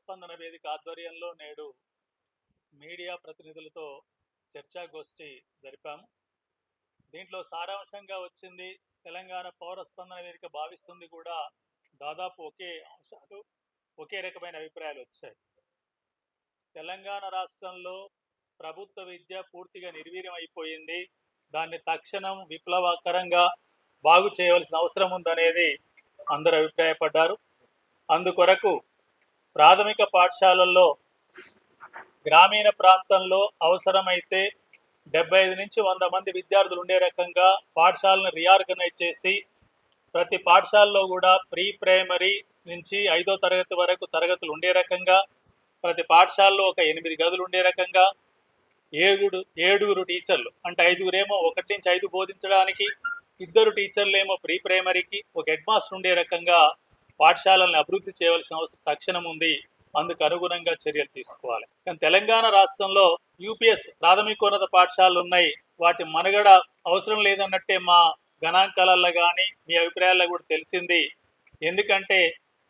స్పందన వేదిక ఆధ్వర్యంలో నేడు మీడియా ప్రతినిధులతో చర్చాగోష్ఠి జరిపాము. దీంట్లో సారాంశంగా వచ్చింది తెలంగాణ పౌరస్పందన వేదిక భావిస్తుంది కూడా దాదాపు ఒకే అంశాలు ఒకే రకమైన అభిప్రాయాలు వచ్చాయి. తెలంగాణ రాష్ట్రంలో ప్రభుత్వ విద్య పూర్తిగా నిర్వీర్యం అయిపోయింది దాన్ని తక్షణం విప్లవకరంగా బాగు చేయవలసిన అవసరం ఉందనేది అందరు అభిప్రాయపడ్డారు. అందుకొరకు ప్రాథమిక పాఠశాలల్లో గ్రామీణ ప్రాంతంలో అవసరమైతే డెబ్బై ఐదు నుంచి వంద మంది విద్యార్థులు ఉండే రకంగా పాఠశాలను రీఆర్గనైజ్ చేసి ప్రతి పాఠశాలలో కూడా ప్రీ ప్రైమరీ నుంచి ఐదో తరగతి వరకు తరగతులు ఉండే రకంగా ప్రతి పాఠశాలలో ఒక ఎనిమిది గదులు ఉండే రకంగా ఏడుగురు ఏడుగురు టీచర్లు అంటే ఐదుగురేమో ఒకటి నుంచి ఐదు బోధించడానికి ఇద్దరు టీచర్లు ఏమో ప్రీ ప్రైమరీకి ఒక హెడ్ మాస్టర్ ఉండే రకంగా పాఠశాలలను అభివృద్ధి చేయవలసిన అవసరం తక్షణం ఉంది. అందుకు అనుగుణంగా చర్యలు తీసుకోవాలి. కానీ తెలంగాణ రాష్ట్రంలో యూపీఎస్ ప్రాథమికోన్నత పాఠశాలలు ఉన్నాయి. వాటి మనుగడ అవసరం లేదన్నట్టే మా గణాంకాలలో కానీ మీ అభిప్రాయాల్లో కూడా తెలిసింది. ఎందుకంటే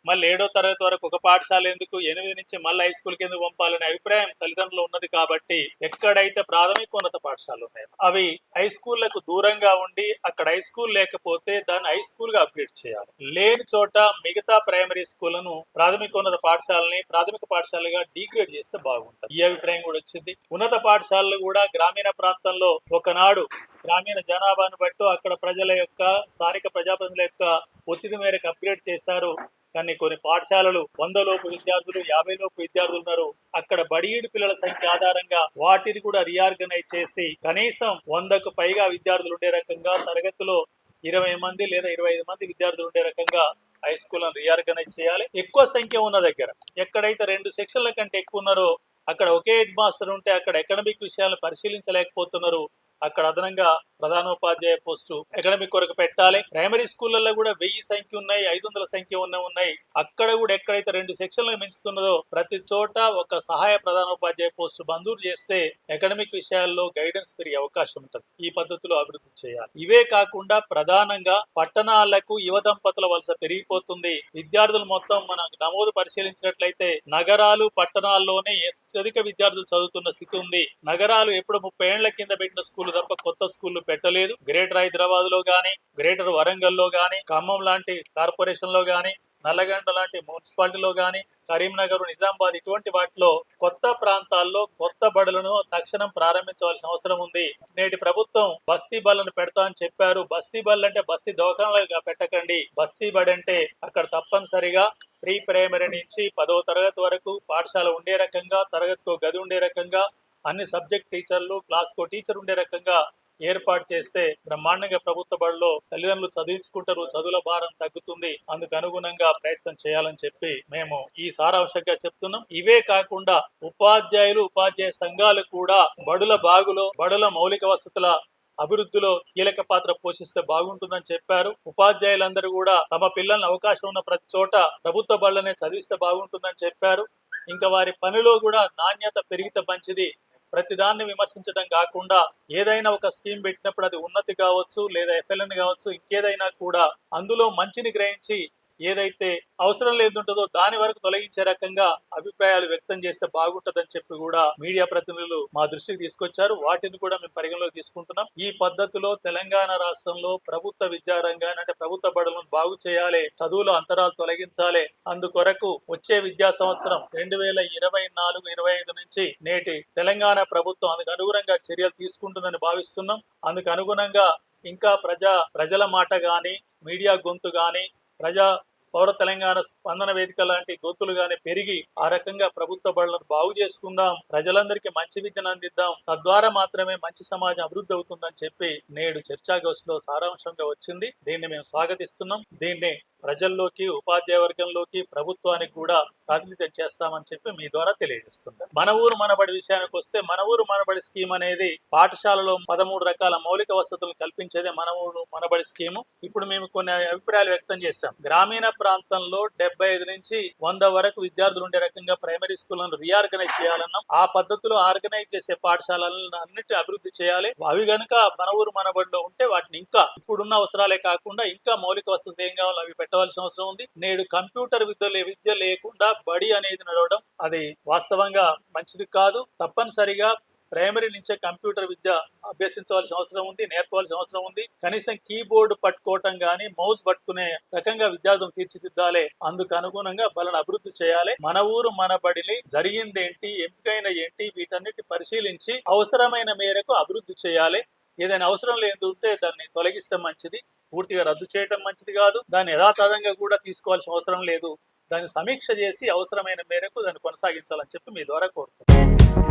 మళ్ళీ ఏడో తరగతి వరకు ఒక పాఠశాల ఎందుకు ఎనిమిది నుంచి మళ్ళీ హై స్కూల్ కింద పంపాలనే అభిప్రాయం తల్లిదండ్రులు ఉన్నది కాబట్టి ఎక్కడైతే ప్రాథమికోన్నత పాఠశాలలు ఉన్నాయో అవి హై స్కూళ్ళకు దూరంగా ఉండి అక్కడ హై స్కూల్ లేకపోతే దాన్ని హై స్కూల్గా అప్గ్రేడ్ చేయాలి. లేని చోట మిగతా ప్రైమరీ స్కూళ్ళను ప్రాథమికోన్నత పాఠశాలని ప్రాథమిక పాఠశాలగా డిగ్రేడ్ చేస్తే బాగుంటుంది. ఈ అభిప్రాయం కూడా వచ్చింది. ఉన్నత పాఠశాలలు కూడా గ్రామీణ ప్రాంతంలో ఒకనాడు గ్రామీణ జనాభాను బట్టి అక్కడ ప్రజల యొక్క స్థానిక ప్రజాప్రతినిధుల యొక్క ఒత్తిడి మేరకు అప్గ్రేడ్ చేశారు. కానీ కొన్ని పాఠశాలలు వంద లోపు విద్యార్థులు యాభై లోపు విద్యార్థులు ఉన్నారు. అక్కడ బడియుడు పిల్లల సంఖ్య ఆధారంగా వాటిని కూడా రీఆర్గనైజ్ చేసి కనీసం వందకు పైగా విద్యార్థులు ఉండే రకంగా తరగతిలో ఇరవై మంది లేదా ఇరవై ఐదు మంది విద్యార్థులు ఉండే రకంగా హై స్కూల్ రీఆర్గనైజ్ చేయాలి. ఎక్కువ సంఖ్య ఉన్న దగ్గర ఎక్కడైతే రెండు సెక్షన్ల కంటే ఎక్కువ ఉన్నారో అక్కడ ఒకే హెడ్ మాస్టర్ ఉంటే అక్కడ ఎకడమిక్ విషయాలను పరిశీలించలేకపోతున్నారు. అక్కడ అదనంగా ప్రధానోపాధ్యాయ పోస్టు అకాడమిక్ కొరకు పెట్టాలి. ప్రైమరీ స్కూళ్ళల్లో కూడా వెయ్యి సంఖ్య ఉన్నాయి ఐదు వందల సంఖ్య ఉన్న ఉన్నాయి. అక్కడ కూడా ఎక్కడైతే రెండు సెక్షన్లు మించుతున్నదో ప్రతి చోట ఒక సహాయ ప్రధానోపాధ్యాయ పోస్టు మంజూరు చేస్తే అకాడమిక్ విషయాల్లో గైడెన్స్ పెరిగే అవకాశం ఉంటుంది. ఈ పద్ధతిలో అభివృద్ధి చేయాలి. ఇవే కాకుండా ప్రధానంగా పట్టణాలకు యువ దంపతుల వలస పెరిగిపోతుంది. విద్యార్థులు మొత్తం మనం నమోదు పరిశీలించినట్లయితే నగరాలు పట్టణాల్లోనే అత్యధిక విద్యార్థులు చదువుతున్న స్థితి ఉంది. నగరాలు ఎప్పుడు ముప్పై ఏళ్ళ కింద పెట్టిన స్కూల్ తప్ప కొత్త స్కూళ్ళు పెట్టలేదు. గ్రేటర్ హైదరాబాద్లో గానీ గ్రేటర్ వరంగల్లో గానీ ఖమ్మం లాంటి కార్పొరేషన్లో గానీ నల్లగండ లాంటి మున్సిపాలిటీలో గానీ కరీంనగర్ నిజామాబాద్ ఇటువంటి వాటిలో కొత్త ప్రాంతాల్లో కొత్త బడులను తక్షణం ప్రారంభించవలసిన అవసరం ఉంది. నేటి ప్రభుత్వం బస్తీ బళ్ళను పెడతా అని చెప్పారు. బస్తీ బళ్ళు అంటే బస్తీ దోకాణాలుగా పెట్టకండి. బస్తీ బడి అంటే అక్కడ తప్పనిసరిగా ప్రీ ప్రైమరీ నుంచి పదో తరగతి వరకు పాఠశాల ఉండే రకంగా తరగతికో గది ఉండే రకంగా అన్ని సబ్జెక్ట్ టీచర్లు క్లాస్కో టీచర్ ఉండే రకంగా ఏర్పాటు చేస్తే బ్రహ్మాండంగా ప్రభుత్వ బడిలో తల్లిదండ్రులు చదివించుకుంటారు చదువుల భారం తగ్గుతుంది. అందుకు అనుగుణంగా ప్రయత్నం చేయాలని చెప్పి మేము ఈ సారాంశంగా చెప్తున్నాం. ఇవే కాకుండా ఉపాధ్యాయులు ఉపాధ్యాయ సంఘాలు కూడా బడుల బాగులో బడుల మౌలిక వసతుల అభివృద్ధిలో కీలక పాత్ర పోషిస్తే బాగుంటుందని చెప్పారు. ఉపాధ్యాయులందరూ కూడా తమ పిల్లల్ని అవకాశం ఉన్న ప్రతి చోట ప్రభుత్వ బళ్ళనే చదివిస్తే బాగుంటుందని చెప్పారు. ఇంకా వారి పనిలో కూడా నాణ్యత పెరిగితే మంచిది. ప్రతిదాన్ని విమర్శించడం కాకుండా ఏదైనా ఒక స్కీమ్ పెట్టినప్పుడు అది ఉన్నతి కావచ్చు లేదా ఎఫ్ఎల్ఎన్ కావచ్చు ఇంకేదైనా కూడా అందులో మంచిని గ్రహించి ఏదైతే అవసరం లేదుంటుందో దాని వరకు తొలగించే రకంగా అభిప్రాయాలు వ్యక్తం చేస్తే బాగుంటుందని చెప్పి కూడా మీడియా ప్రతినిధులు మా దృష్టికి తీసుకొచ్చారు. వాటిని కూడా మేము పరిగణలోకి తీసుకుంటున్నాం. ఈ పద్ధతిలో తెలంగాణ రాష్ట్రంలో ప్రభుత్వ విద్యారంగాన్ని అంటే ప్రభుత్వ బడులను బాగు చేయాలి చదువులో అంతరాలు తొలగించాలి. అందుకొరకు వచ్చే విద్యా సంవత్సరం రెండు వేల ఇరవై నాలుగు ఇరవై ఐదు నుంచి నేటి తెలంగాణ ప్రభుత్వం అందుకు అనుగుణంగా చర్యలు తీసుకుంటుందని భావిస్తున్నాం. అందుకు అనుగుణంగా ఇంకా ప్రజా ప్రజల మాట గాని మీడియా గొంతు గాని ప్రజా పౌర తెలంగాణ స్పందన వేదిక లాంటి గొంతులుగానే పెరిగి ఆ రకంగా ప్రభుత్వ బడులను బాగు చేసుకుందాం ప్రజలందరికీ మంచి విద్యను అందిద్దాం తద్వారా మాత్రమే మంచి సమాజం అభివృద్ధి అవుతుందని చెప్పి నేడు చర్చాగోష్ఠిలో సారాంశంగా వచ్చింది. దీన్ని మేము స్వాగతిస్తున్నాం. దీన్ని ప్రజల్లోకి ఉపాధ్యాయ వర్గంలోకి ప్రభుత్వానికి కూడా ప్రాతినిధ్యం చేస్తామని చెప్పి మీ ద్వారా తెలియజేస్తుంది మన ఊరు మనబడి విషయానికి వస్తే మన ఊరు మనబడి స్కీమ్ అనేది పాఠశాలలో పదమూడు రకాల మౌలిక వసతులు కల్పించేదే మన ఊరు మనబడి స్కీము. ఇప్పుడు మేము కొన్ని అభిప్రాయాలు వ్యక్తం చేశాం. గ్రామీణ ప్రాంతంలో డెబ్బై ఐదు నుంచి వంద వరకు విద్యార్థులు ఉండే రకంగా ప్రైమరీ స్కూళ్ళను రీఆర్గనైజ్ చేయాలన్నాం. ఆ పద్ధతిలో ఆర్గనైజ్ చేసే పాఠశాలలను అన్నిటి అభివృద్ధి చేయాలి. అవి గనుక మన ఊరు మనబడిలో ఉంటే వాటిని ఇంకా ఇప్పుడున్న అవసరాలే కాకుండా ఇంకా మౌలిక వసతులు ఏం కావాలో అవి పెట్టవలసిన అవసరం ఉంది. నేడు కంప్యూటర్ విద్య విద్య లేకుండా బడి అనేది నడవడం అది వాస్తవంగా మంచిది కాదు. తప్పనిసరిగా ప్రైమరీ నుంచే కంప్యూటర్ విద్య అభ్యసించవలసిన అవసరం ఉంది నేర్పవలసిన అవసరం ఉంది. కనీసం కీబోర్డ్ పట్టుకోవటం కానీ మౌస్ పట్టుకునే రకంగా విద్యార్థులు తీర్చిదిద్దాలి. అందుకు అనుగుణంగా బలను అభివృద్ధి చేయాలి. మన ఊరు మన బడిని జరిగిందేంటి ఎంపికైన ఏంటి వీటన్నిటి పరిశీలించి అవసరమైన మేరకు అభివృద్ధి చేయాలి. ఏదైనా అవసరం లేదు ఉంటే దాన్ని తొలగిస్తే మంచిది. పూర్తిగా రద్దు చేయటం మంచిది కాదు. దాన్ని యథాతథంగా కూడా తీసుకోవాల్సిన అవసరం లేదు. దాన్ని సమీక్ష చేసి అవసరమైన మేరకు దాన్ని కొనసాగించాలని చెప్పి మీ ద్వారా కోరుతున్నాను.